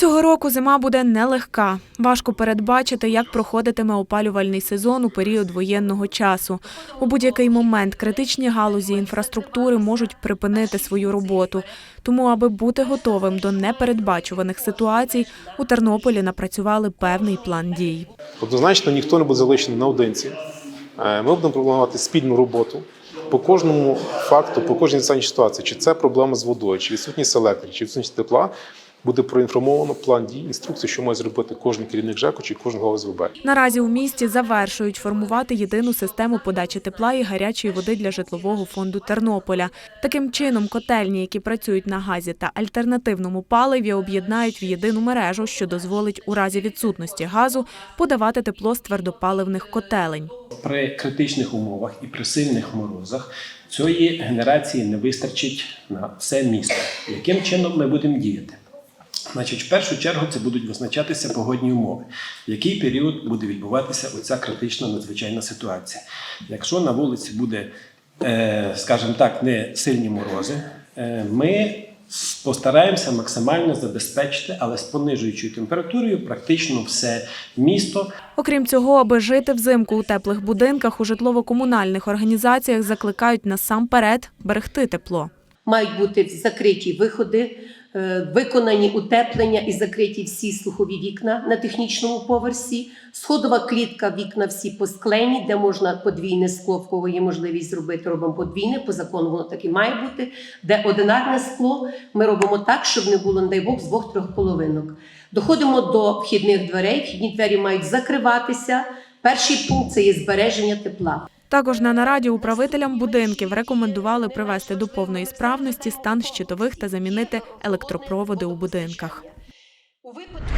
Цього року зима буде нелегка. Важко передбачити, як проходитиме опалювальний сезон у період воєнного часу. У будь-який момент критичні галузі інфраструктури можуть припинити свою роботу. Тому, аби бути готовим до непередбачуваних ситуацій, у Тернополі напрацювали певний план дій. Однозначно ніхто не буде залишений наодинці. Е, Ми будемо пропонувати спільну роботу по кожному факту, по кожній надзвичайній ситуації, чи це проблема з водою, чи відсутність електрики, чи відсутність тепла. Буде проінформовано план дій, інструкції, що має зробити кожен керівник ЖЕКу чи кожен голова ОСББ. Наразі у місті завершують формувати єдину систему подачі тепла і гарячої води для житлового фонду Тернополя. Таким чином, котельні, які працюють на газі та альтернативному паливі, об'єднають в єдину мережу, що дозволить у разі відсутності газу подавати тепло з твердопаливних котелень. При критичних умовах і при сильних морозах цієї генерації не вистачить на все місто. Яким чином ми будемо діяти? Значить, в першу чергу це будуть визначатися погодні умови, в який період буде відбуватися оця критична надзвичайна ситуація. Якщо на вулиці буде, е, скажімо так, не сильні морози, е, ми постараємося максимально забезпечити, але з понижуючою температурою, практично все місто Окрім цього, аби жити взимку у теплих будинках, у житлово-комунальних організаціях закликають насамперед берегти тепло. Мають бути закриті виходи, виконані утеплення і закриті всі слухові вікна на технічному поверсі. Сходова клітка, вікна всі посклені, де можна подвійне скло, в кого є можливість зробити, робимо подвійне. По закону воно так і має бути. Де одинарне скло, ми робимо так, щоб не було, не дай Бог, з двох-трьох половинок. Доходимо до вхідних дверей. Вхідні двері мають закриватися. Перший пункт це є збереження тепла. Також на нараді управителям будинків рекомендували привести до повної справності стан щитових та замінити електропроводи у будинках. У випадку